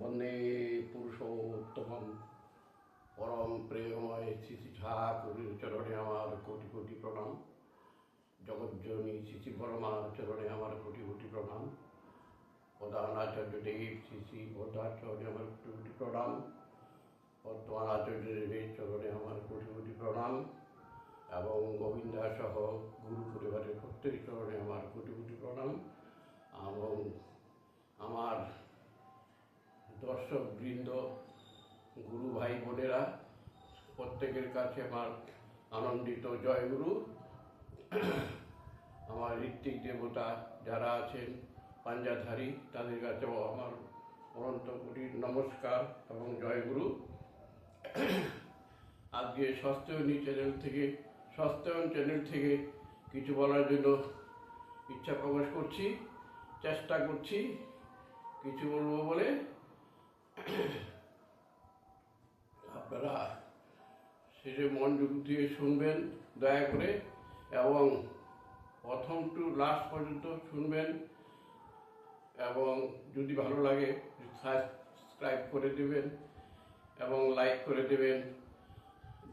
বন্দে পুরুষোত্তম পরম প্রেমময় শ্রী ঠাকুরের চরণে আমার কোটি কোটি প্রণাম। জগজ্জননী শ্রী পরমার চরণে আমার কোটি কোটি প্রণাম। প্রধান আচার্য দেব শ্রী শ্রী আমার কোটি কোটি প্রণাম। বর্তমান আচার্য দেবের চরণে আমার কোটি কোটি প্রণাম। এবং গোবিন্দা সহ গুরু পরিবারের প্রত্যেক চরণে আমার কোটি কোটি প্রণাম এবং আমার দর্শক বৃন্দ গুরু ভাই বোনেরা, প্রত্যেকের কাছে আমার আনন্দিত জয়গুরু আমার ঋত্বিক দেবতা যারা আছেন পাঞ্জাধারী, তাদের কাছেও আমার অনন্ত কোটি নমস্কার এবং জয়গুরু আজকে স্বাস্থ্যয়নী চ্যানেল থেকে স্বাস্থ্যায়ন চ্যানেল থেকে কিছু বলার জন্য ইচ্ছা প্রকাশ করছি, চেষ্টা করছি, কিছু বলব বলে। আপনারা সেটা মনোযোগ দিয়ে শুনবেন, দয়া করে, এবং প্রথম টু লাস্ট পর্যন্ত শুনবেন, এবং যদি ভালো লাগে, সাবস্ক্রাইব করে দেবেন, এবং লাইক করে দেবেন।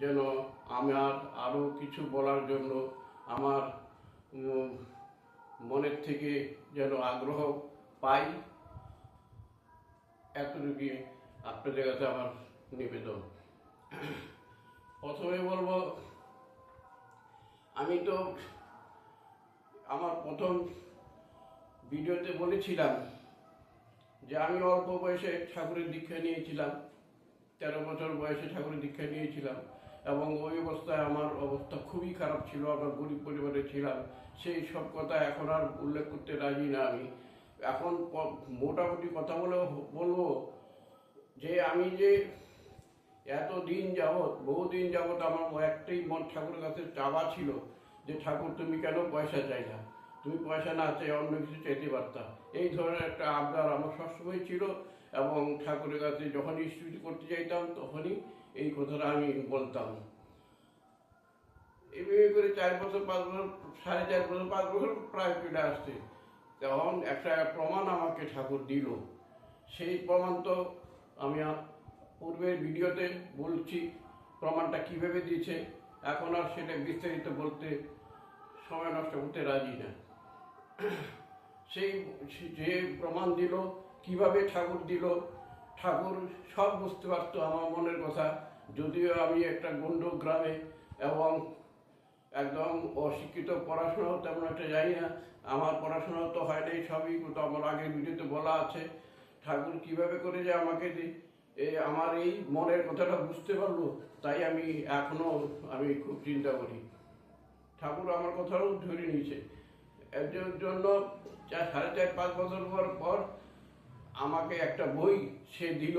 যেন আমার আরও কিছু বলার জন্য আমার মনের থেকে যেন আগ্রহ পাই। এতটুকু আপনাদের কাছে আমার নিবেদন। প্রথমে বলব, আমি তো আমার প্রথম ভিডিওতে বলেছিলাম যে আমি অল্প বয়সে ঠাকুরের দীক্ষা নিয়েছিলাম, তেরো বছর বয়সে ঠাকুরের দীক্ষা নিয়েছিলাম। এবং ওই অবস্থায় আমার অবস্থা খুবই খারাপ ছিল, আমার গরিব পরিবারে ছিলাম। সেই সব কথা এখন আর উল্লেখ করতে রাজি না আমি। এখন মোটামুটি কথা বলে বলব যে আমি যে এত দিন যাবৎ, বহুদিন যাবৎ আমার একটাই মন ঠাকুরের কাছে চাওয়া ছিল যে, ঠাকুর, তুমি কেন পয়সা চাই না? তুমি পয়সা না চাই অন্য কিছু চাইতে পারতা? এই ধরনের একটা আবদার আমার সবসময় ছিল এবং ঠাকুরের কাছে যখনই স্তুতি করতে চাইতাম তখনই এই কথাটা আমি বলতাম। এইভাবে করে চার বছর, পাঁচ বছর, সাড়ে চার বছর, পাঁচ বছর প্রায় চলে আসছে। তখন একটা প্রমাণ আমাকে ঠাকুর দিল। সেই প্রমাণ তো আমি পূর্বের ভিডিওতে বলছি, প্রমাণটা কীভাবে দিয়েছে, এখন আর সেটা বিস্তারিত বলতে সময় নষ্ট করতে রাজি না। সেই যে প্রমাণ দিল, কীভাবে ঠাকুর দিল ঠাকুর সব বুঝতে পারতো আমার মনের কথা। যদিও আমি একটা গন্ড গ্রামে এবং একদম অশিক্ষিত পড়াশোনাও তেমন একটা জানি না। আমার পড়াশোনা তো হয় নাই সবই আমার আগের ভিডিওতে বলা আছে। ঠাকুর কীভাবে করে যে আমাকে এই আমার এই মনের কথাটা বুঝতে পারল, তাই আমি এখনও আমি খুব চিন্তা করি। ঠাকুর আমার কথাও ধরে নিয়েছে। এর জন্য সাড়ে চার, পাঁচ বছর পর পর আমাকে একটা বই সে দিল।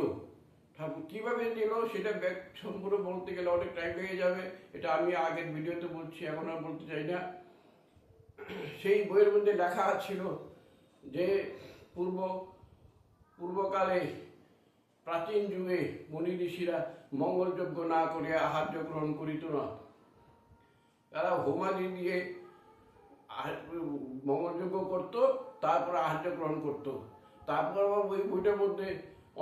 ঠাকুর, কীভাবে দিল সেটা ব্যাক, সম্পূর্ণ বলতে গেলে অনেক টাইম লেগে যাবে। এটা আমি আগের ভিডিওতে বলছি, এখন আর বলতে চাই না। সেই বইয়ের মধ্যে লেখা ছিল যে, পূর্ব, পূর্বকালে প্রাচীন যুগে মুনি ঋষিরা মঙ্গলযজ্ঞ না করে আহার্য গ্রহণ করিত না। তারা হোমাদি দিয়ে মঙ্গলযজ্ঞ করতো, তারপর আহার্য গ্রহণ করতো। তারপর ওই বইটার মধ্যে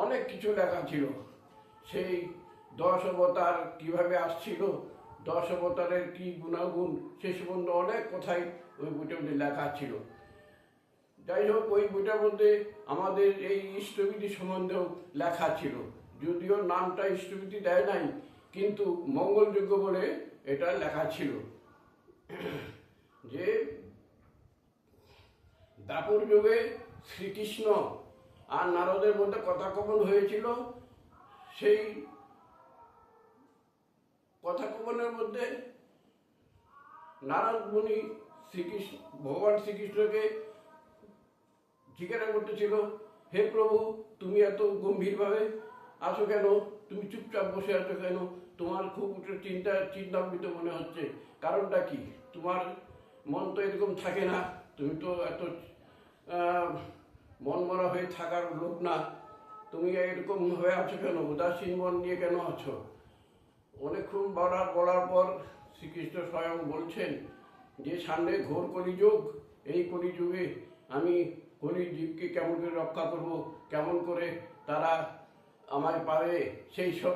অনেক কিছু লেখা ছিল। সেই দশ অবতার কীভাবে আসছিল দশ অবতারের কি গুণাগুণ, সে সম্বন্ধে অনেক কথাই ওই বইটার মধ্যে লেখা ছিল। যাই হোক, ওই বইটার মধ্যে আমাদের এই ইষ্টবিধি সম্বন্ধেও লেখা ছিল। যদিও নামটা ইষ্টবিধি দেয় নাই, কিন্তু মঙ্গলযোগ্য বলে এটা লেখা ছিল। যে দাপর যুগে শ্রীকৃষ্ণ আর নারদের মধ্যে কথাকপন হয়েছিল। সেই কথাকপনের মধ্যে নারদ মুনি শ্রীকৃষ্ণ, ভগবান শ্রীকৃষ্ণকে জিজ্ঞাসা করতেছিল, হে প্রভু, তুমি এত গম্ভীরভাবে আসো কেন? তুমি চুপচাপ বসে আছো কেন? তোমার খুব চিন্তা, চিন্তান্বিত মনে হচ্ছে। কারণটা কি? তোমার মন তো এরকম থাকে না। তুমি তো এত মনমরা হয়ে থাকার লোক না। তুমি এরকম হয়ে আছো কেন? উদাসীন মন নিয়ে কেন আছো? অনেকক্ষণ বলার বলার পর শ্রীকৃষ্ণ স্বয়ং বলছেন, যে সামনে ঘোর কলিযুগ, এই কলিযুগে আমি কলি জীবকে কেমন করে রক্ষা করব, কেমন করে তারা আমায় পাবে, সেই সব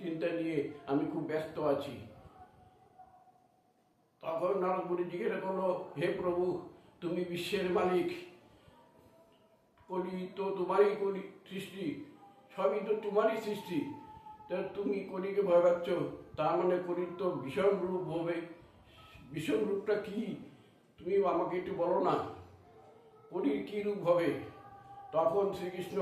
চিন্তা নিয়ে আমি খুব ব্যস্ত আছি। তখন নারদ মুনি জিজ্ঞাসা করল, হে প্রভু, তুমি বিশ্বের মালিক কলি তো তোমারই কলি সৃষ্টি, সবই তো তোমারই সৃষ্টি। তা তুমি কলিকে ভয় পাচ্ছ? তার মানে কলির তো ভীষণ রূপ হবে। ভীষণ রূপটা কি? তুমি আমাকে একটু বলো না। কলির কী রূপ হবে? তখন শ্রীকৃষ্ণ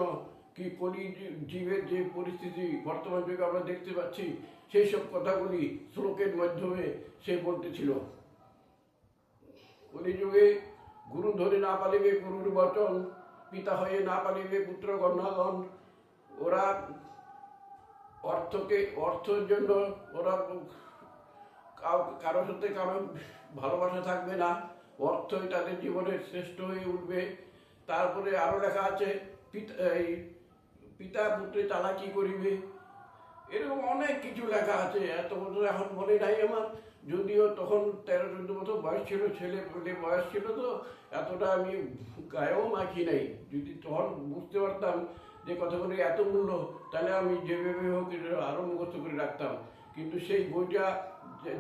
কি কলি জীবের যে পরিস্থিতি বর্তমান যুগে আমরা দেখতে পাচ্ছি, সেই সব কথাগুলি শ্লোকের মাধ্যমে সে বলতেছিল। কলিযুগে গুরু ধরে না পালিবে গুরুর বচন পিতা হয়ে না পালিবে পুত্র কন্যাগণ ওরা অর্থকে, অর্থের জন্য ওরা কারোর সাথে কারও ভালোবাসা থাকবে না। অর্থই তাদের জীবনে শ্রেষ্ঠ হয়ে উঠবে। তারপরে আরও লেখা আছে, পিতা, এই পিতা পুত্রে চালাকি করিবে? এরকম অনেক কিছু লেখা আছে। এত বছর এখন মনে নাই আমার। যদিও তখন তেরো, চোদ্দ বছর বয়স ছিল, ছেলে বয়স ছিল তো, এতটা আমি গায়েও মাখি নাই। যদি তখন বুঝতে পারতাম যে কথাগুলি এত মূল্য, তাহলে আমি যেভাবে হোক আরও মুখস্থ করে রাখতাম। কিন্তু সেই বইটা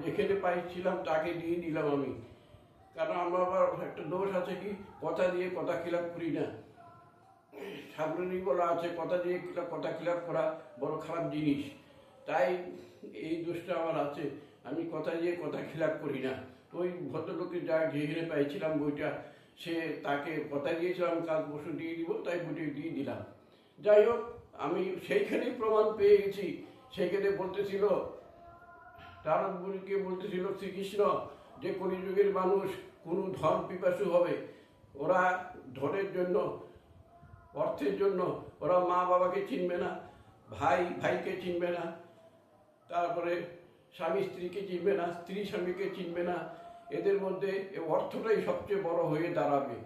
যেখানে পাইছিলাম, তাকে দিয়ে দিলাম আমি। কারণ আমার আবার একটা দোষ আছে কি, কথা দিয়ে কথা খিলাপ করি না। ঠাকুরেরই বলা আছে, কথা দিয়ে কথা খিলাপ করা বড় খারাপ জিনিস। তাই এই দোষটা আমার আছে। আমি কথা দিয়ে কথা খিলাপ করি না। ওই ভদ্রলোকের যা যেখানে পাইছিলাম বইটা, সে তাকে কথা দিয়েছিলাম, কাল পরশু দিয়ে দিব, তাই বইটা দিয়ে দিলাম। যাই হোক, আমি সেইখানেই প্রমাণ পেয়ে গেছি সেইখানে বলতেছিল তারকবুড়িকে বলতেছিল, শ্রীকৃষ্ণ, যে কলিযুগের মানুষ কোনো ধন পিপাসু হবে, ওরা ধনের জন্য, অর্থের জন্য, ওরা মা বাবাকে চিনবে না, ভাই, ভাইকে চিনবে না। তারপরে স্বামী স্ত্রীকে চিনবে না, স্ত্রী স্বামীকে চিনবে না, এদের মধ্যে অর্থটাই সবচেয়ে বড় হয়ে দাঁড়াবে।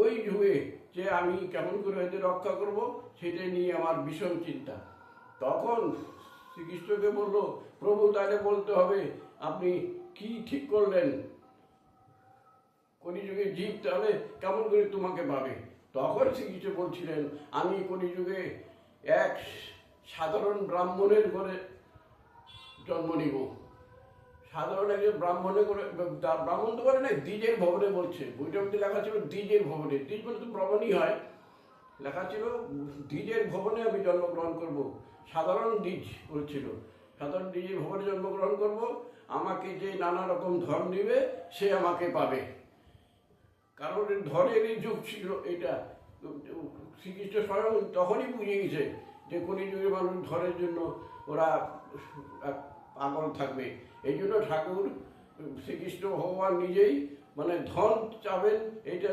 ওই যুগে যে আমি কেমন করে এদের রক্ষা করব সেটা নিয়ে আমার ভীষণ চিন্তা। তখন শ্রীকৃষ্ণকে বলল, প্রভু, তাহলে বলতে হবে, আপনি কি ঠিক করলেন? কলিযুগে জীব তাহলে কেমন করে তোমাকে পাবে তখন শ্রীকৃষ্ণ বলছিলেন, আমি কলিযুগে এক সাধারণ ব্রাহ্মণের ঘরে জন্ম নিব। সাধারণ একজন ব্রাহ্মণে করে ব্রাহ্মণ তো করে না দ্বিজের ভবনে বলছে। মধ্যে লেখা ছিল দ্বিজের ভবনে। দ্বিজ বলে তো ব্রাহ্মণই হয়। লেখা ছিল দ্বিজের ভবনে আমি জন্মগ্রহণ করব। সাধারণ দ্বিজ বলছিল। সাধারণ দ্বিজের ভবনে জন্মগ্রহণ করব। আমাকে যে নানা রকম ধন দিবে, সে আমাকে পাবে। কারণ ধনেরই যুগ ছিল, এটা শ্রীকৃষ্ণ স্বয়ং তখনই বুঝে গেছে যে কলিযুগের মানুষ ধনের জন্য ওরা পাগল থাকবে। এই জন্য ঠাকুর শ্রীকৃষ্ণ ভগবান নিজেই মানে ধন চাবেন এটা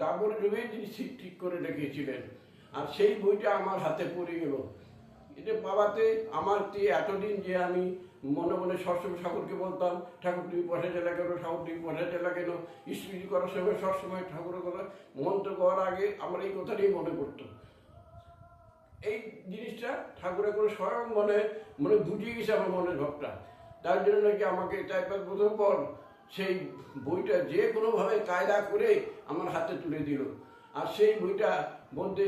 দাবর যুগে তিনি ঠিক ঠিক করে রেখেছিলেন। আর সেই বইটা আমার হাতে পড়ে গেল। এটা বাবাতে আমার এতদিন যে আমি মনে মনে সবসময় ঠাকুরকে বলতাম, ঠাকুর, তুমি পয়সা চালা কেন? ঠাকুর, তুমি পয়সা চালা কেন? স্মৃতি করার সময় সবসময় ঠাকুরের কথা মন্ত্র করার আগে আমার এই কথাটাই মনে পড়তো। এই জিনিসটা ঠাকুরের করে স্বয়ং মনে মনে বুঝিয়ে গেছে আমার মনের ভাবটা। তার জন্য নাকি আমাকে পাঁচ বছর পর সেই বইটা যে কোনোভাবে কায়দা করে আমার হাতে তুলে দিল। আর সেই বইটা মধ্যে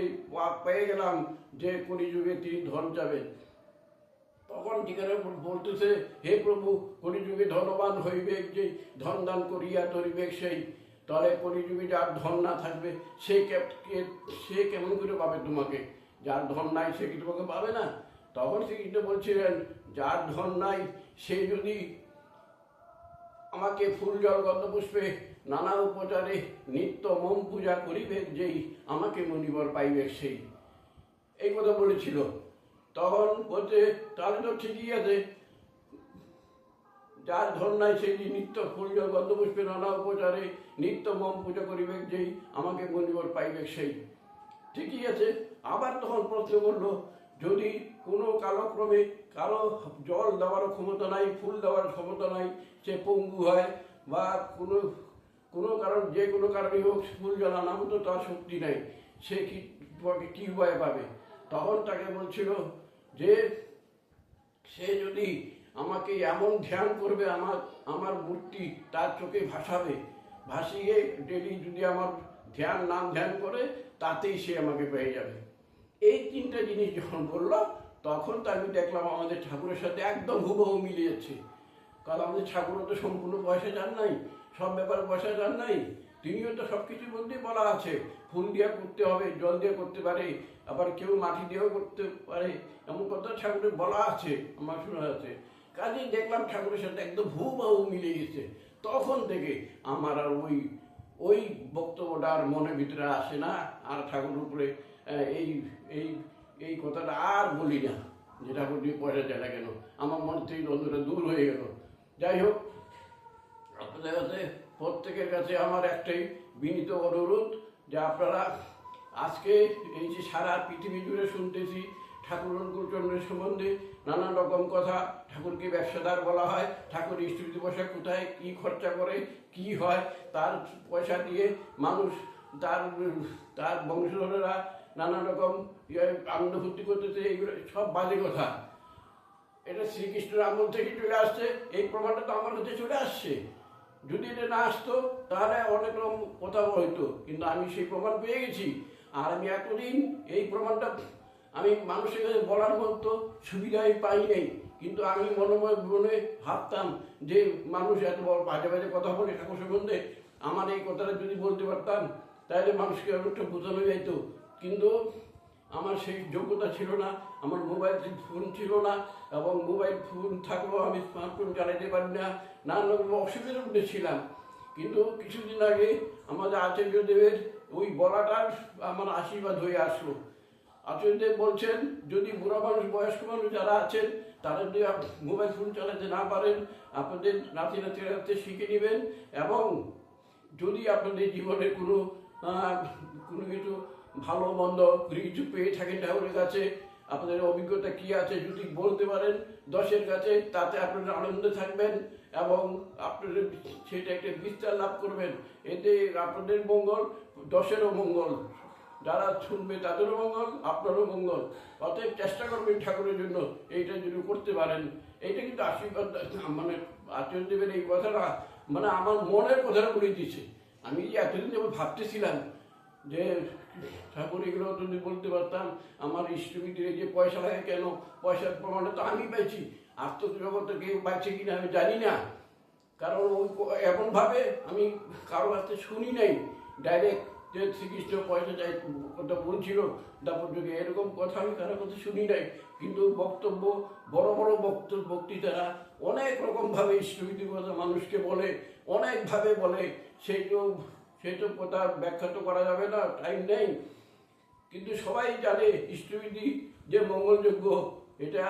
পেয়ে গেলাম যে কলিযুগে তিনি ধন যাবেন তখন যেখানে বলতেছে, হে প্রভু, কলিযুগে ধনবান হইবে যে, ধন দান করিয়া ধরিবে সেই। তাহলে কলিযুগে যার ধন না থাকবে, সে সে কেমন করে পাবে তোমাকে? যার ধন নাই সে কি তোমাকে পাবে না? তখন শ্রীকৃষ্ণ বলছিলেন, যার ধন নাই, সে যদি আমাকে ফুল জল পুষ্পে নানা উপচারে নিত্য মম পূজা করিবে, যেই আমাকে মনিবর পাইবে সেই। এই কথা বলেছিল। তখন বলছে, তাহলে তো ঠিকই আছে। যার ধন নাই সেই নিত্য ফুল জল পুষ্পে নানা উপচারে নিত্য মম পূজা করিবে, যেই আমাকে মনিবর পাইবে সেই। ঠিকই আছে। আবার তখন প্রশ্ন করল, যদি কোনো কালক্রমে কারও জল দেওয়ার ক্ষমতা নাই, ফুল দেওয়ার ক্ষমতা নাই, সে পঙ্গু হয় বা কোনো কোনো কারণ, যে কোনো কারণে হোক ফুল জল আনা মতো তার শক্তি নাই, সে কি কী উপায় পাবে? তখন তাকে বলছিল যে, সে যদি আমাকে এমন ধ্যান করবে, আমার আমার মূর্তি তার চোখে ভাসাবে, ভাসিয়ে ডেলি যদি আমার ধ্যান, নাম ধ্যান করে, তাতেই সে আমাকে পেয়ে যাবে। এই তিনটা জিনিস যখন বলল, তখন তো আমি দেখলাম আমাদের ঠাকুরের সাথে একদম হুবহু মিলে যাচ্ছে। কারণ আমাদের ঠাকুরও তো সম্পূর্ণ পয়সা যান নাই, সব ব্যাপারে পয়সা যান নাই, তিনিও তো সব কিছুর মধ্যেই বলা আছে। ফুল দিয়ে করতে হবে, জল দিয়ে করতে পারে, আবার কেউ মাটি দিয়েও করতে পারে, এমন কথা ঠাকুরের বলা আছে, আমার শোনা আছে কাজেই দেখলাম ঠাকুরের সাথে একদম হুবহু মিলে গেছে। তখন থেকে আমার আর ওই ওই বক্তব্যটা আর মনের ভিতরে আসে না, আর ঠাকুরের উপরে এই এই এই কথাটা আর বলি না। যে ঠাকুর দিয়ে পয়সা চায় না কেন? আমার মন থেকে দ্বন্দ্বটা দূর হয়ে গেল। যাই হোক, আপনাদের কাছে, প্রত্যেকের কাছে আমার একটাই বিনীত অনুরোধ যে আপনারা আজকে এই যে সারা পৃথিবী জুড়ে শুনতেছি ঠাকুর অনুকূলচন্দ্রের সম্বন্ধে নানান রকম কথা। ঠাকুরকে ব্যবসাদার বলা হয়, ঠাকুর স্ত্রী পয়সা কোথায় কি খরচা করে, কি হয়, তার পয়সা দিয়ে মানুষ, তার তার বংশধরেরা নানান রকম ইয়ে আনন্দ ফুর্তি করতেছে এইগুলো সব বাজে কথা। এটা শ্রীকৃষ্ণের আমল থেকে চলে আসছে। এই প্রমাণটা তো আমার কাছে চলে আসছে। যদি এটা না আসতো, তাহলে অনেক রকম কথা হইতো। কিন্তু আমি সেই প্রমাণ পেয়ে গেছি। আর আমি এতদিন এই প্রমাণটা আমি মানুষের কাছে বলার মতো সুবিধাই পাই নাই। কিন্তু আমি মনে মনে ভাবতাম যে মানুষ এত বড় বাজে বাজে কথা বলে ঠাকুর সম্বন্ধে আমার এই কথাটা যদি বলতে পারতাম, তাহলে মানুষকে অনেকটা বোঝানো যেত কিন্তু আমার সেই যোগ্যতা ছিল না, আমার মোবাইল ফোন ছিল না এবং মোবাইল ফোন থাকলেও আমি স্মার্টফোন চালাতে পারি না নানান রকম অসুবিধার মধ্যে ছিলাম। কিন্তু কিছুদিন আগে আমাদের আচার্যদেবের ওই বলাটার আমার আশীর্বাদ হয়ে আসলো। আচার্যদেব বলছেন, যদি বুড়া মানুষ, বয়স্ক মানুষ যারা আছেন, তারা যদি মোবাইল ফোন চালাতে না পারেন, আপনাদের নাতি নাতি রাতে শিখে নেবেন এবং যদি আপনাদের জীবনে কোনো কোনো কিছু ভালো, মন্দ, কিছু পেয়ে থাকেন ঠাকুরের কাছে আপনাদের অভিজ্ঞতা কি আছে যদি বলতে পারেন, দশের কাছে তাতে আপনারা আনন্দে থাকবেন এবং আপনাদের সেটা একটা বিস্তার লাভ করবেন। এতে আপনাদের মঙ্গল, দশেরও মঙ্গল। যারা শুনবে তাদেরও মঙ্গল, আপনারও মঙ্গল। অতএব চেষ্টা করবেন ঠাকুরের জন্য এইটা যদি করতে পারেন। এইটা কিন্তু আশীর্বাদ মানে আচার্যদেবের এই কথাটা। মানে আমার মনের কথাটা বলে দিচ্ছে আমি এতদিন যেমন ভাবতেছিলাম যে ঠাকুর, এগুলো যদি বলতে পারতাম, আমার ইষ্টমিত্রে যে পয়সা লাগে কেন? পয়সার প্রমাণটা তো আমি পাইছি। আর তো কেউ পাইছে কিনা আমি জানি না। কারণ ওই এমনভাবে আমি কারও কাছে শুনি নাই। ডাইরেক্ট যে শ্রীকৃষ্ণ পয়সা চাই কথা বলছিল, তারপর যুগে এরকম কথা আমি কারও কাছে শুনি নাই, কিন্তু বক্তব্য, বড় বড় বক্তব্য বক্তৃতারা অনেক রকমভাবে ইষ্টবিধি কথা মানুষকে বলে, অনেকভাবে বলে, সেই সেই তো কথা ব্যাখ্যা তো করা যাবে না টাইম নেই। কিন্তু সবাই জানে ইষ্টবিধি যে মঙ্গলযোগ্য, এটা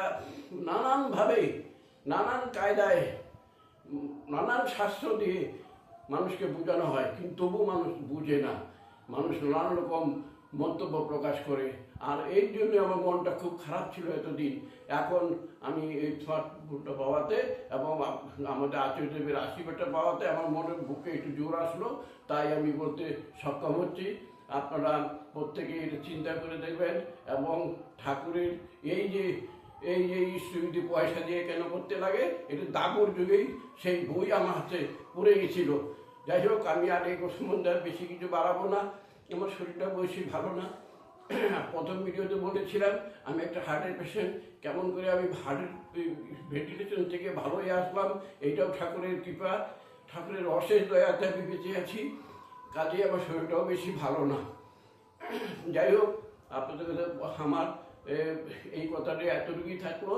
নানানভাবে, নানান কায়দায়, নানান শাস্ত্র দিয়ে মানুষকে বোঝানো হয়, কিন্তু তবু মানুষ বুঝে না। মানুষ নানান রকম মন্তব্য প্রকাশ করে। আর এই জন্য আমার মনটা খুব খারাপ ছিল এতদিন। এখন আমি এই স্মার্টফোনটা পাওয়াতে এবং আমাদের আচার্যদেবের আশীর্বাদটা পাওয়াতে আমার মনের বুকে একটু জোর আসলো। তাই আমি বলতে সক্ষম হচ্ছি। আপনারা প্রত্যেকে এটা চিন্তা করে দেখবেন এবং ঠাকুরের এই যে এই যে ইষ্টবিধি পয়সা দিয়ে কেন করতে লাগে, এটা দাগর যুগেই সেই বই আমার হাতে পড়ে গেছিল। যাই হোক, আমি আর এই সম্বন্ধে বেশি কিছু বাড়াবো না। আমার শরীরটা বেশি ভালো না। প্রথম ভিডিওতে বলেছিলাম, আমি একটা হার্টের পেশেন্ট কেমন করে আমি হার্টের ভেন্টিলেশন থেকে ভালো হয়ে আসলাম, এইটাও ঠাকুরের কৃপা, ঠাকুরের অশেষ দয়াতে আমি বেঁচে আছি, কাজেই আমার শরীরটাও বেশি ভালো না। যাই হোক, আপনাদের আমার এই কথাটি এতটুকুই থাকল।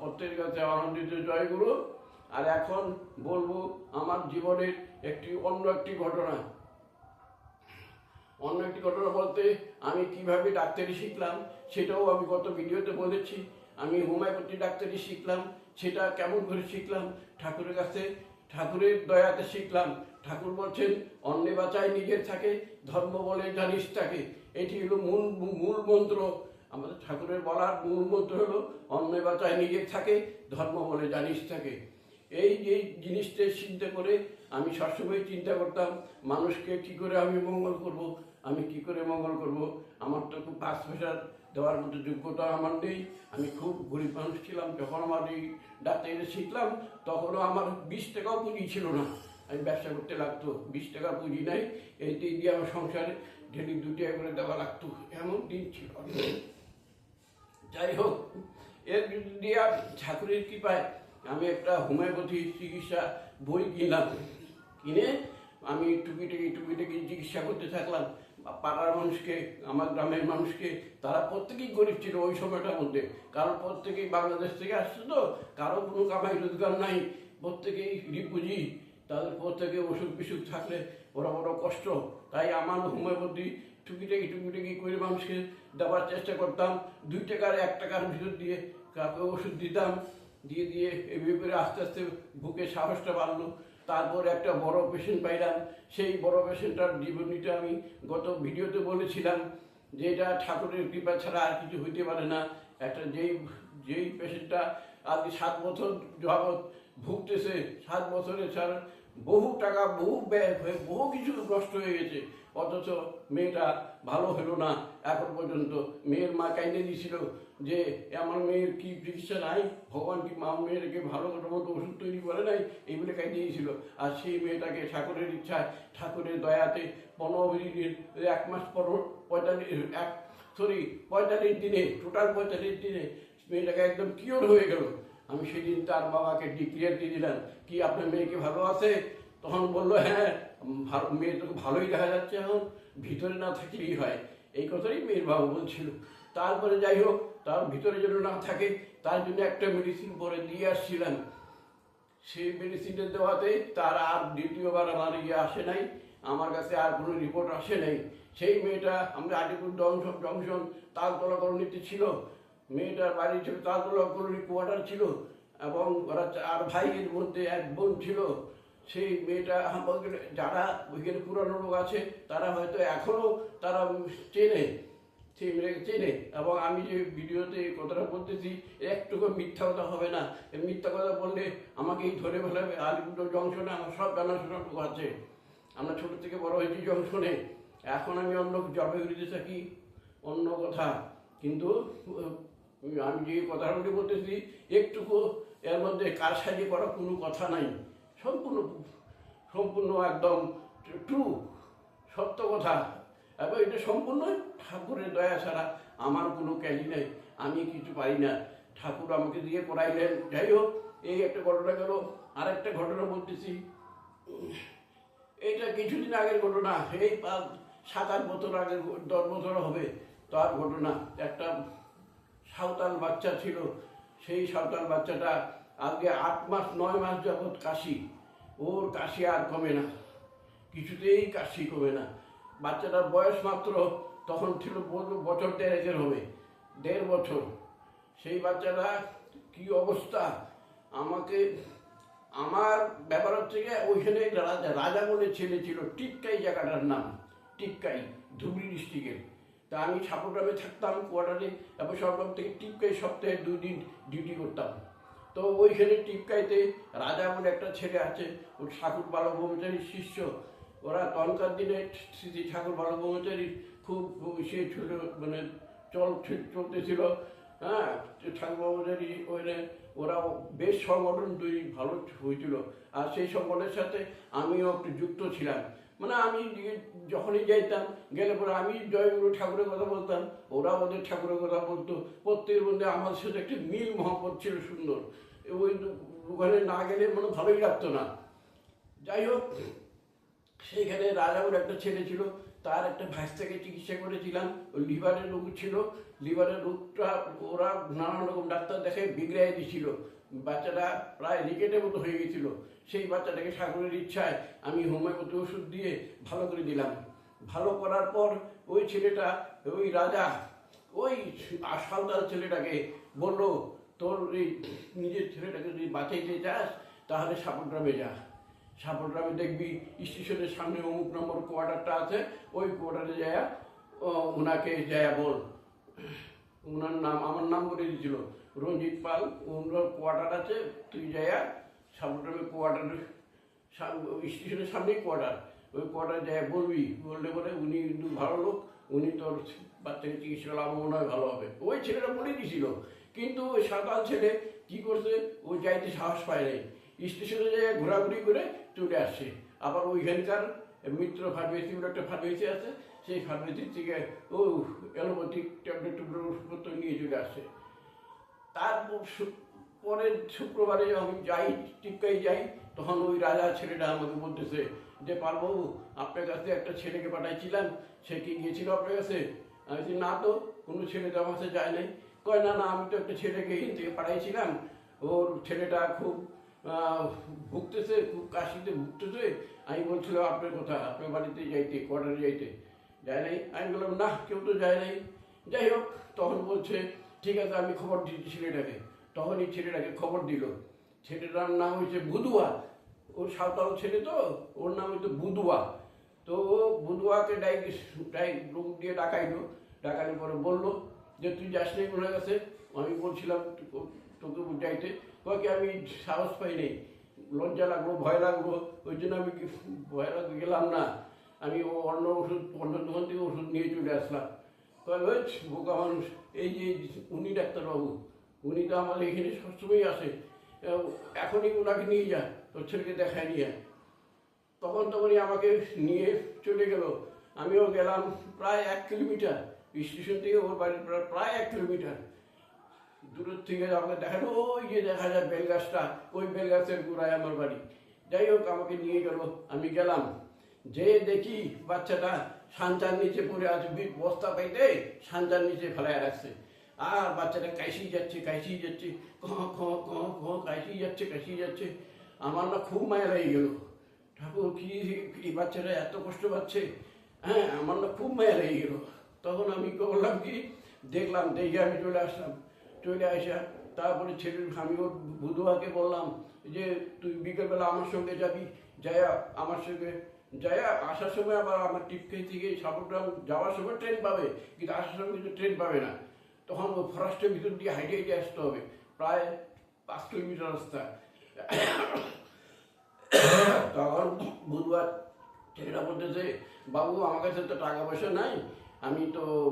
প্রত্যেকের কাছে আনন্দিত জয়গুরু। আর এখন বলব, আমার জীবনের একটি অন্য একটি ঘটনা। অন্য একটি ঘটনা বলতে আমি কীভাবে ডাক্তারি শিখলাম সেটাও আমি গত ভিডিওতে বলেছি। আমি হোমিওপ্যাথি ডাক্তারি শিখলাম, সেটা কেমন করে শিখলাম, ঠাকুরের কাছে, ঠাকুরের দয়াতে শিখলাম। ঠাকুর বলছেন, অন্নে বাঁচায় নিজের থাকে, ধর্ম বলে জানিস থাকে এটি হলো মূল মূল মন্ত্র। আমাদের ঠাকুরের বলার মূল মন্ত্র হলো, অন্নে বাঁচায় নিজের থাকে, ধর্ম বলে জানিস থাকে এই যে জিনিসটা চিন্তা করে আমি সবসময় চিন্তা করতাম, মানুষকে কি করে আমি মঙ্গল করব? আমি কি করে মঙ্গল করব? আমার তো খুব পাঁচ পয়সা দেওয়ার মতো যোগ্যতা আমার নেই। আমি খুব গরিব মানুষ ছিলাম, যখন আমার এই ডাক্তারি শিখলাম, তখনও আমার বিশ টাকাও পুঁজি ছিল না। আমি ব্যবসা করতে লাগতো, বিশ টাকা পুঁজি নাই। এইটি দিয়ে আমার সংসারে ডেলি দু টাকা করে দেওয়া লাগতো। এমন দিন ছিল। যাই হোক, এর দিয়ে ঠাকুরের কৃপায় আমি একটা হোমিওপ্যাথি চিকিৎসা বই কিনলাম। কিনে আমি টুকিটাকি টুকিটাকি চিকিৎসা করতে থাকলাম। পাড়ার মানুষকে, আমার গ্রামের মানুষকে, তারা প্রত্যেকেই গরিব ছিল ওই সময়টার মধ্যে। কারণ প্রত্যেকেই বাংলাদেশ থেকে আসছে তো, কারও কোনো কামাই রোজগার নাই, প্রত্যেকেই রিপুজি তাদের প্রত্যেকে অসুখ বিসুখ থাকলে ওরা বড় কষ্ট। তাই আমার হোমিওপ্যাথি টুকিটাকি টুকিটাকি করে মানুষকে দেওয়ার চেষ্টা করতাম। দুই টাকার এক টাকার ভিতর দিয়ে কাউকে ওষুধ দিতাম, দিয়ে দিয়ে এভাবে করে আস্তে আস্তে বুকে সাহসটা বাড়লো। তারপর একটা বড় পেশেন্ট পাইলাম। সেই বড় পেশেন্টটার জীবনীটা আমি গত ভিডিওতে বলেছিলাম যে এটা ঠাকুরের কৃপা ছাড়া আর কিছু হইতে পারে না। একটা যেই যেই পেশেন্টটা আজকে সাত বছর যাবৎ ভুগতেছে, সাত বছরে স্যার বহু টাকা, বহু ব্যয় হয়ে, বহু কিছু নষ্ট হয়ে গেছে। অথচ মেয়েটা ভালো হলো না। এখন পর্যন্ত মেয়ের মা কাইনে দিয়েছিল যে আমার মেয়ের কি চিকিৎসা নাই? ভগবান কি মা মেয়েরকে ভালো মতো ওষুধ তৈরি করে নাই? এই বলে কাইনে দিয়েছিল। আর সেই মেয়েটাকে ঠাকুরের ইচ্ছায়, ঠাকুরের দয়াতে পনেরো এক মাস পর পঁয়তাল্লিশ, এক সরি পঁয়তাল্লিশ দিনে টোটাল পঁয়তাল্লিশ দিনে মেয়েটাকে একদম কিওর হয়ে গেল। আমি সেদিন তার বাবাকে ডিক্লিয়ার দিয়ে দিলাম, কি আপনার মেয়েকে ভালো আছে? তখন বলল হ্যাঁ ভালো, মেয়ে তো ভালোই দেখা যাচ্ছে এখন, ভিতরে না থাকলেই হয়। এই কথাই মেয়ের বাবা বলছিল। তারপরে যাই হোক তার ভিতরে যেন না থাকে, তার জন্য একটা মেডিসিন পরে দিয়ে আসছিলাম সেই মেডিসিনটা দেওয়াতে তার আর দ্বিতীয়বার আমার ইয়ে আসে নাই, আমার কাছে আর কোনো রিপোর্ট আসে নাই। সেই মেয়েটা, আমরা আলিপুর জংশন জংশন তালতলা কলোনিতে ছিল। মেয়েটার বাড়ি ছিল তালতলা কলোনি কোয়ার্টার ছিল এবং ওরা চার ভাইয়ের মধ্যে এক বোন ছিল। সেই মেয়েটা যারা ওইখানে পুরানো লোক আছে, তারা হয়তো এখনও তারা চেনে। চেনে, এবং আমি যে ভিডিওতে কথাটা বলতেছি একটুকু মিথ্যা কথা হবে না। এই মিথ্যা কথা বললে আমাকেই ধরে ফেলাবে আলিপুর জংশনে আমার সব জানাশোনা লোক আছে। আমরা ছোট থেকে বড় হয়েছি জংশনে। এখন আমি অন্য জলপাইগুড়িতে থাকি অন্য কথা। কিন্তু আমি যে কথাগুলি বলতেছি, একটুকু এর মধ্যে কারসাজি করা কোনো কথা নাই। সম্পূর্ণ সম্পূর্ণ একদম ট্রু সত্য কথা। এবং এটা সম্পূর্ণ ঠাকুরের দয়া ছাড়া আমার কোনো ক্যালি নেই, আমি কিছু পারি না। ঠাকুর আমাকে দিয়ে পড়াইলেন যাই হোক, এই একটা ঘটনা গেল আর একটা ঘটনা বলতেছি। এইটা কিছুদিন আগের ঘটনা, এই পাঁচ, সাত, আট বছর আগের, দশ বছর হবে তার ঘটনা। একটা সাঁওতাল বাচ্চা ছিল, সেই সাঁওতাল বাচ্চাটা আজকে আট মাস, নয় মাস যাবৎ কাশি। ওর কাশি আর কমে না, কিছুতেই কাশি কমে না। বাচ্চাটার বয়স মাত্র তখন ছিল বছর দেড়েকের হবে, দেড় বছর। সেই বাচ্চাটা কি অবস্থা? আমাকে, আমার ব্যাপার হচ্ছে গিয়ে ওইখানে রাজা বলে ছেলে ছিল টিক্কাই জায়গাটার নাম টিক্কাই ধুবড়ি ডিস্ট্রিক্টের তা আমি সাপুরগ্রামে থাকতাম কোয়ার্টারে এবং সরকার থেকে টিপকাই সপ্তাহে দুই দিন ডিউটি করতাম। তো ওইখানে টিপকাইতে রাজা বলে একটা ছেলে আছে, ওর ঠাকুর বালক ব্রহ্মচারীর শিষ্য ওরা তখনকার দিনে স্মৃতি ঠাকুর ব্রহ্মচারী খুব সে ছিল মানে চল চলতেছিল হ্যাঁ ঠাকুর ব্রহ্মচারী ওইখানে ওরা বেশ সংগঠন তৈরি ভালো হয়েছিল। আর সেই সংগঠনের সাথে আমিও একটু যুক্ত ছিলাম। মানে আমি যখনই যাইতাম, গেলে পরে আমি জয়গুরু ঠাকুরের কথা বলতাম, ওরা ওদের ঠাকুরের কথা বলতো। প্রত্যেকের মধ্যে আমার সাথে একটি মিল মহব্বত ছিল সুন্দর। ওই ওখানে না গেলে মানে ভালোই লাগতো না। যাই হোক সেইখানে রাজাপুর একটা ছেলে ছিল, তার একটা ভাইস থেকে চিকিৎসা করেছিলাম। ওই লিভারের রোগ ছিল। লিভারের রোগটা, ওরা নানান রকম ডাক্তার দেখে বিগড়াই দিছিল বাচ্চাটা প্রায় রিকেটের মতো হয়ে গেছিল। সেই বাচ্চাটাকে সাগরের ইচ্ছায় আমি হোমিওপ্যাথি ওষুধ দিয়ে ভালো করে দিলাম। ভালো করার পর ওই ছেলেটা, ওই রাজা, ওই সাঁওতাল ছেলেটাকে বলল, তোর এই নিজের ছেলেটাকে যদি বাঁচাইতে চাস, তাহলে সাপগ্রামে যা সাপগ্রামে দেখবি, স্টেশনের সামনে অমুক নম্বর কোয়ার্টারটা আছে, ওই কোয়ার্টারে যায় ওনাকে যায় বল। ওনার নাম, আমার নাম করে দিয়েছিল, রঞ্জিত পাল, ওনার কোয়ার্টার আছে, তুই যায়া সাপগ্রামে কোয়ার্টার স্টেশনের সামনেই কোয়ার্টার ওই কোয়ার্টার যায় বলবি, বললে বলে উনি কিন্তু ভালো লোক, উনি তোর বাচ্চাকে চিকিৎসা করলে আমার মনে হয় ভালো হবে। ওই ছেলেটা বলে দিয়েছিল, কিন্তু ওই সাঁতাল ছেলে কি করছে, ও যাইতে সাহস পায় নাই। স্টেশনে যায় ঘোরাঘুরি করে চলে আসছে আবার ওইখানকার মিত্র ফার্মেসি বলে একটা ফার্মেসি আছে, সেই ফার্মেসি থেকে ও অ্যালোপ্যাথিক ট্যাবলেট ওষুধপত্র নিয়ে চলে আসছে তারপর পরের শুক্রবারে আমি যাই, টিপকাই যাই, তখন ওই রাজা ছেলেটা আমাকে বলতেছে যে, পারবাবু, আপনার কাছে একটা ছেলেকে পাঠাইছিলাম, সে কি গিয়েছিল আপনার কাছে? আমি না তো, কোনো ছেলে তো আমার কাছে যায় নাই। কয়, না না, আমি তো একটা ছেলেকে এখান থেকে পাঠাইছিলাম। ওর ছেলেটা খুব ভুগতেছে, খুব কাশিতে ভুগতেছে। আমি বলছিলাম, আপনার কথা, আপনার বাড়িতে যাইতে কোয়ার্টারে যাইতে। যায় নাই। আমি বললাম, না, কেউ তো যায় নাই। যাই হোক, তখন বলছে, ঠিক আছে, আমি খবর দিচ্ছি ছেলেটাকে। তখনই ছেলেটাকে খবর দিল। ছেলেটার নাম হচ্ছে বুধুয়া। ওর সাঁওতাল ছেলে তো, ওর নাম হচ্ছে বুধুয়া। তো ও বুধুয়াকে ডাই ডাই রুম দিয়ে ডাকাইলো। ডাকানোর পরে বলল যে, তুই যাস নাই ওনার কাছে? আমি বলছিলাম তোকে যাইতে। কয়েকে আমি সাহস পাইনি। লজ্জা লাগল, ভয় লাগল। ওই জন্য আমি ভয় লাগতে গেলাম না। আমি অন্য ওষুধ অন্য দোকান থেকে ওষুধ নিয়ে চলে আসলাম। কয় বোকা মানুষ, এই যে উনি ডাক্তারবাবু, উনি তো আমাদের এখানে সবসময় আসে। এখনই ওনাকে নিয়ে যা তোর ছেলেকে দেখায় নিয়ে। তখন তখনই আমাকে নিয়ে চলে গেল। আমিও গেলাম প্রায় এক কিলোমিটার। স্টেশন থেকে ওর বাড়ির প্রায় এক কিলোমিটার। দূরের থেকে আমাকে দেখাল ওই যে দেখা যায় বেলগাছটা ওই বেলগাছের গোড়ায় আমার বাড়ি। যাই হোক, আমাকে নিয়ে গেল, আমি গেলাম। যে দেখি বাচ্চাটা সাঞ্চার নিচে পড়ে আছে বস্তা পাইতে সাঞ্চার নিচে ফেলায় রাখছে। আর বাচ্চাটা কাশি যাচ্ছে কাশি যাচ্ছে, ক ক ক ক কাশি যাচ্ছে কাশি যাচ্ছে। আমার না খুব মায়া লেগে গেল। ঠাকুর, কি এই বাচ্চাটা এত কষ্ট পাচ্ছে? হ্যাঁ আমার না খুব মায়া লেগে গেল। তখন আমি করলাম কি, দেখলাম, দেখে আমি চলে আসলাম। চলে আসা। তারপরে ছেলের আমি ওর বুধুয়াকে বললাম যে, তুই বিকেলবেলা আমার সঙ্গে যাবি? যায়া, আমার সঙ্গে। যায়া, আসার সময় আবার আমার টিপকাই থেকে সাপোর্টাম যাওয়ার সময় ট্রেন পাবে, কিন্তু আসার সময় কিন্তু ট্রেন পাবে না। তখন ফরেস্টের ভিতর দিয়ে হাইটে হাইটে আসতে হবে, প্রায় পাঁচ কিলোমিটার রাস্তা। তখন বুধবার ছেলেরা বলতেছে বাবু, আমার কাছে তো টাকা পয়সা নাই আমি তো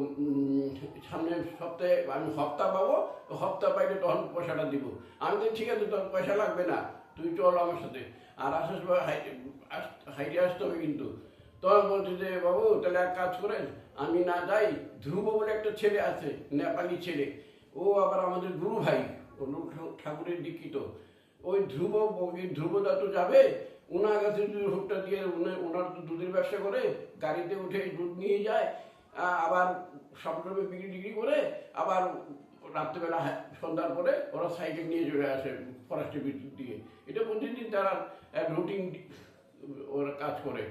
সামনের সপ্তাহে, আমি হপ্তাহ পাবো, তো হপ্তাহ পাইলে তখন পয়সাটা দিব। আমি তো ঠিক আছে, তোর পয়সা লাগবে না, তুই চল আমার সাথে। আর আসার সময় হাইটে আস- হাইটে আসতে হবে কিন্তু। তখন বলছে যে, বাবু, তাহলে এক কাজ করেন আমি না যাই, ধ্রুব বলে একটা ছেলে আছে, নেপালি ছেলে। ও আবার আমাদের গুরু ভাই লোক ঠাকুরের দীক্ষিত। ওই ধ্রুব ধ্রুবদা তো যাবে, ওনার কাছে যদি ওষুধটা দিয়ে ওনার তো দুধের ব্যবসা করে, গাড়িতে উঠে দুধ নিয়ে যায় আবার সবসময় বিক্রি টিক্রি করে আবার রাত্রেবেলা হা- সন্ধ্যার পরে ওরা সাইকেল নিয়ে চলে আসে ফরেস্টের ভিতর দিয়ে। এটা প্রতিদিন তারা রুটিন ওরা কাজ করে।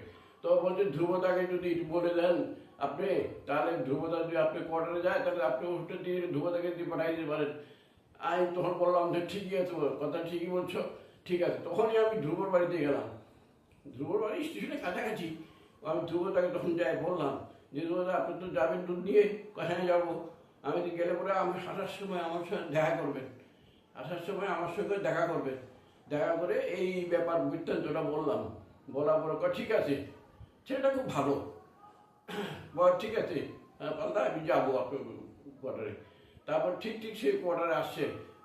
তো বলছে ধ্রুবদাকে যদি বলে দেন আপনি, তাহলে ধ্রুবদা যদি আপনি কোয়ার্টারে যায়, তাহলে আপনি ওষুধটা দিয়ে ধ্রুবদাকে দিয়ে পাঠাই দিতে পারেন। আমি তখন বললাম যে ঠিকই আছে, কথা ঠিকই বলছো, ঠিক আছে। তখনই আমি ধ্রুবর বাড়িতে গেলাম। ধ্রুবর বাড়ি স্টেশনের কাছাকাছি। আমি ধ্রুবদাকে তখন যাই বললাম যে ধ্রুবদা আপনি তো যাবেন দুধ নিয়ে কোথায় যাব? আমি তো গেলে পরে আমার আসার সময় আমার সঙ্গে দেখা করবেন। আসার সময় আমার সঙ্গে দেখা করবেন। দেখা করে এই ব্যাপার বৃত্তান্তটা বললাম। বলার পরে ঠিক আছে ছেলেটা খুব ভালো। বল ঠিক আছে হ্যাঁ, পাল্টা আমি যাব আপনার কোয়ার্টারে তারপর ঠিক ঠিক সেই কোয়ার্টারে আসছে।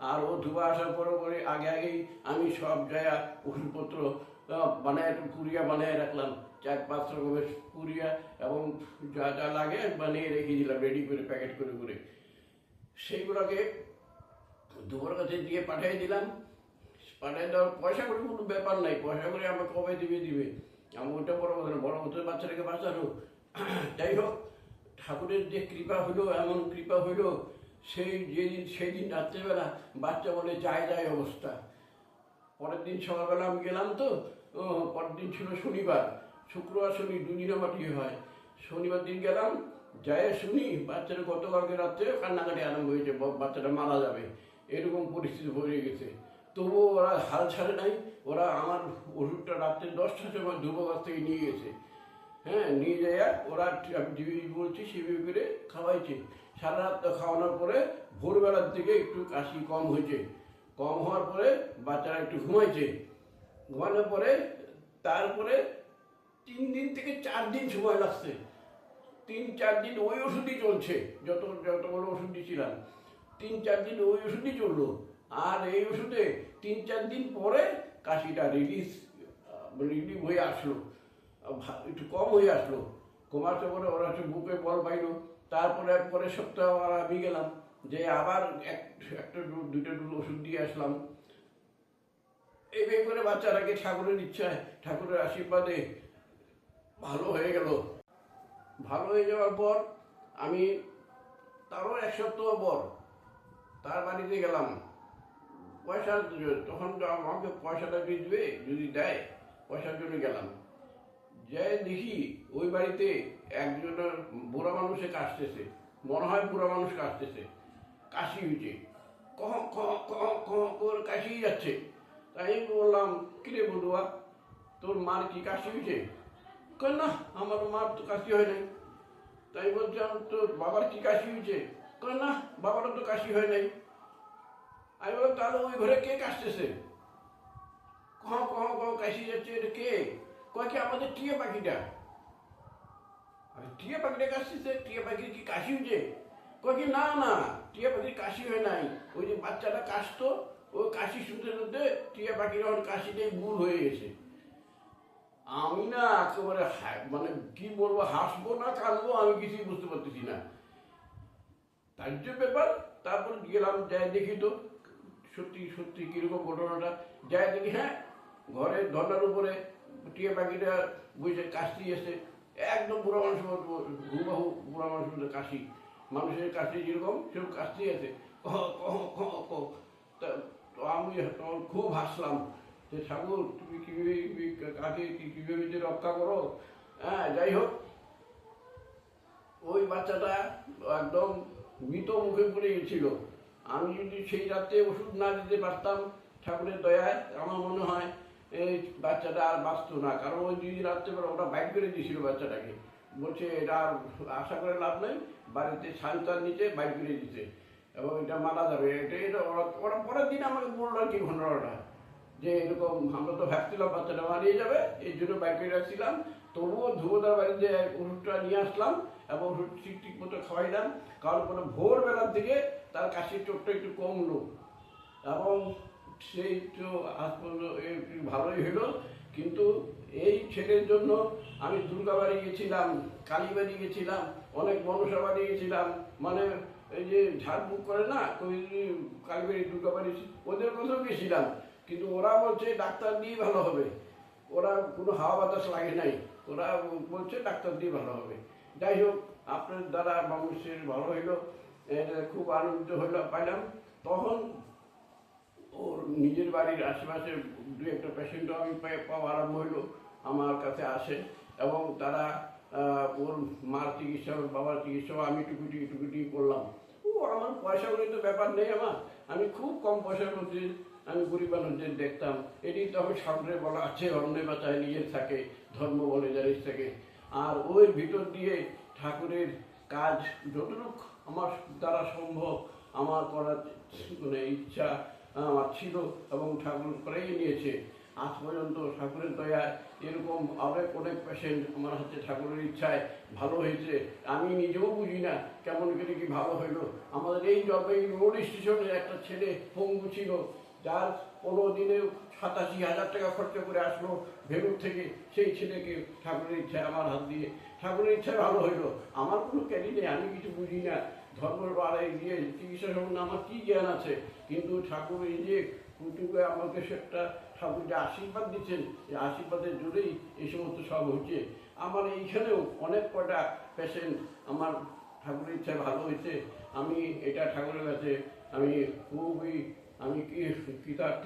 আর ও ধুবা আসার পরে পরে আগে আগেই আমি সব জায়গা ওষুধপত্র বানায় কুড়িয়া বানিয়ে রাখলাম। চার পাঁচ রকমের পুরিয়া এবং যা যা লাগে বানিয়ে রেখে দিলাম রেডি করে প্যাকেট করে করে। সেইগুলোকে দুপুর কাছে দিয়ে পাঠিয়ে দিলাম। পাঠিয়ে দেওয়ার পয়সা করে কোনো ব্যাপার নাই। পয়সা করে আমাকে কবে দিবে দিবে। আমি ওটা বড় কথা বড় কথা বাচ্চাটাকে বাঁচানো। যাই হোক, ঠাকুরের যে কৃপা হলো, এমন কৃপা হলো, সেই যেদিন সেই দিন রাত্রেবেলা বাচ্চা বলে যায় যায় অবস্থা। পরের দিন সকালবেলা আমি গেলাম তো পরের দিন ছিল শনিবার। শুক্রবার শনি দুদিন আমার ইয়ে হয়? শনিবার দিন গেলাম, যায় শুনি বাচ্চাটা গতকালকে রাত্রে কান্নাকাটি আরম্ভ হয়েছে বাচ্চাটা মারা যাবে। এরকম পরিস্থিতি হয়ে গেছে। তবুও ওরা হাল ছাড়ে নাই, ওরা আমার ওষুধটা রাত্রে দশটার সময় ধুবো গাছ থেকে নিয়ে গেছে। হ্যাঁ নিয়ে যায় ওরা আমি টিভি বলছি সেভাবে করে খাওয়াইছে। সারা রাত খাওয়ানোর পরে ভোরবেলার দিকে একটু কাশি কম হয়েছে। কম হওয়ার পরে বাচ্চারা একটু ঘুমাইছে। ঘুমানোর পরে, তারপরে তিন দিন থেকে চার দিন সময় লাগছে। তিন, চার দিন ওই ওষুধই চলছে, যত যতগুলো ওষুধ দিয়েছিলাম তিন, চার দিন ওই ওষুধই চলল। আর এই ওষুধে তিন, চার দিন পরে কাশিটা রিলিজ রিলিভ হয়ে আসলো। একটু কম হয়ে আসলো। কমাতে পরে ওরা একটু বুকে বল পাইলো। তারপরে পরের সপ্তাহে আমি গেলাম যে আবার এক, একটা দুটো ডোজ ওষুধ দিয়ে আসলাম। এইভাবে করে বাচ্চারাকে ঠাকুরের ইচ্ছায়, ঠাকুরের আশীর্বাদে ভালো হয়ে গেল। ভালো হয়ে যাওয়ার পর আমি তারও এক সপ্তাহ পর তার বাড়িতে গেলাম। পয়সা তখন তো আমাকে পয়সাটা দিয়ে দেবে? যদি দেয়, পয়সার জন্য গেলাম। যে দেখি ওই বাড়িতে একজনের বুড়া মানুষে কাশতেছে। মনে হয় বুড়া মানুষ কাশতেছে। কাশি হয়েছে। কহ কহ কহ কহ করে কাশিয়ে যাচ্ছে। তাই বললাম, কিরে বন্ধুয়া, তোর মার কি কাশি হয়েছে? কই না আমার মার তো কাশি হয় নাই। তাই বলছিলাম তোর বাবার কি কাশি হয়েছে? কই না বাবারও তো কাশি হয় নাই। আমি বললাম, তাহলে ওই ঘরে কে কাশতেছে? কহ কহ কহ, কাশি যাচ্ছে, এটা কে? কয় কি আমাদের টিয়া পাখিটা? আমি টিয়া পাখিটা কাশতেছে, টিয়া পাখির কি কাশি হয়েছে? কয় কি, না না, টিয়া পাখির কাশি হয় নাই। ওই যে বাচ্চাটা কাশতো, ও কাশি শুনতে শুনতে টিয়া পাখির কাশিটাই ভুল হয়ে গেছে। আমি না একেবারে মানে কি বলব, হাসবো না, কাঁদবো, আমি কিছুই বুঝতে পারতেছি না। তার যে ব্যাপার, তারপর গেলাম, যাই দেখি তো, সত্যি সত্যি কীরকম ঘটনাটা। যাই দেখি হ্যাঁ ঘরের ধর্নার উপরে টিয়া পাখিটা বসে কাশি এসে, একদম বুড়া মানুষ হুবাহু বুড়া মানুষের মতো কাশি। মানুষের কাশি যেরকম, সেরকম কাশি আছে। তা, তো আমি তখন খুব হাসলাম। যে ঠাকুর, তুমি কীভাবে কাকে কীভাবে যে রক্ষা করো? হ্যাঁ যাই হোক। ওই বাচ্চাটা একদম মৃত মুখে পড়ে গেছিল। আমি যদি সেই রাত্রে ওষুধ না দিতে পারতাম ঠাকুরের দয়ায়, আমার মনে হয় এই বাচ্চাটা আর বাঁচতো না। কারণ ওই দুই রাত্রেবেলা ওটা বাইক করে দিয়েছিল বাচ্চাটাকে। বলছে, এটা আর আশা করে লাভ নেই, বাড়িতে ছানটার নিচে বাইক করে দিতে। এবং এটা মারা যাবে। এটা এটা, ওরা পরের দিন আমাকে বলল কি ঘটনাটা। যে এরকম আমরা তো ভাবছিলাম বাচ্চাটা মারিয়ে যাবে, এই জন্য বাইকে রাখছিলাম তবুও ধ্রুবদার বাড়িতে ওষুধটা নিয়ে আসলাম এবং ওষুধ ঠিক ঠিক মতো খাওয়াইলাম, কারণ কোনো ভোরবেলার দিকে তার কাশির চোটটা একটু কমলো। এবং সেই তো আজ পর্যন্ত একটু ভালোই হলো। কিন্তু এই ছেলের জন্য আমি দুর্গাবাড়ি গেছিলাম কালীবাড়ি গেছিলাম, অনেক মনসা বাড়ি গেছিলাম। মানে এই যে ঝাড়ফুঁক করে না কালীবাড়ি দুর্গাবাড়ি ওদের কথাও গেছিলাম। কিন্তু ওরা বলছে, ডাক্তার দিয়ে ভালো হবে। ওরা কোনো হাওয়া বাতাস লাগে নাই। ওরা বলছে, ডাক্তার দিয়ে ভালো হবে। যাই হোক, আপনার দ্বারা মানুষের ভালো হইল খুব আনন্দিত হইল, পাইলাম। তখন ওর নিজের বাড়ির আশেপাশে দু একটা পেশেন্টও আমি পাওয়া আরম্ভ হইল, আমার কাছে আসে। এবং তারা ওর মার চিকিৎসা, ওর বাবার চিকিৎসাও আমি টুকুটি টুকুটি করলাম। ও, আমার পয়সা তো ব্যাপার নেই আমার। আমি খুব কম পয়সার মধ্যে আমি গরিব মানুষদের দেখতাম এটি তো আমি সামনে বলা আছে, অন্য বাঁচায় নিজের থাকে, ধর্ম বলে জানিস থাকে আর ওই ভিতর দিয়ে ঠাকুরের কাজ যতটুক আমার দ্বারা সম্ভব, আমার করার মানে ইচ্ছা, আমার ছিল এবং ঠাকুর করেই নিয়েছে। আজ পর্যন্ত ঠাকুরের দয়ায় এরকম অনেক অনেক পেশেন্ট আমার হাতে ঠাকুরের ইচ্ছায় ভালো হয়েছে। আমি নিজেও বুঝি না কেমন করে কি ভালো হইল। আমাদের এই জবে রোড স্টেশনে একটা ছেলে পঙ্গু ছিল যার পনেরো দিনে সাতাশি হাজার টাকা খরচা করে আসলো ভেলুর থেকে, সেই ছেলেকে ঠাকুরের ইচ্ছায় আমার হাত দিয়ে, ঠাকুরের ইচ্ছায় ভালো হইল। আমার কোনো ক্যারি নেই, আমি কিছু বুঝি না। ধর্মের বাড়ে গিয়ে চিকিৎসা সম্বন্ধে আমার কী জ্ঞান আছে? কিন্তু ঠাকুর এই যে কুটুকে আমাকে সেটা ঠাকুর যে আশীর্বাদ দিচ্ছেন, এই আশীর্বাদের জোরেই এই সমস্ত সব হচ্ছে। আমার এইখানেও অনেক কটা পেশেন্ট আমার ঠাকুরের ইচ্ছায় ভালো হয়েছে। আমি এটা ঠাকুরের কাছে, আমি খুবই আমি কৃতার্থ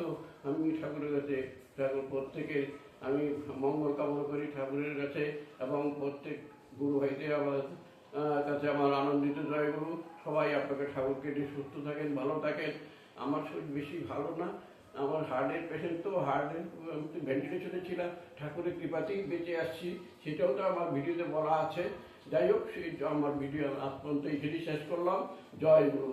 আমি ঠাকুরের কাছে ঠাকুর প্রত্যেকের আমি মঙ্গল কামনা করি ঠাকুরের কাছে এবং প্রত্যেক গুরু ভাইতে আমার কাছে আমার আনন্দিত জয় গুরু সবাই আপনাকে ঠাকুরকে সুস্থ থাকেন, ভালো থাকেন। আমার শরীর বেশি ভালো না, আমার হার্টের পেশেন্ট তো, হার্টের ভেন্টিলেশনে ছিলাম। ঠাকুরের কৃপাতেই বেঁচে আসছি, সেটাও তো আমার ভিডিওতে বলা আছে। যাই হোক, সেই আমার ভিডিও আজ পর্যন্ত এখানেই শেষ করলাম। জয় গুরু।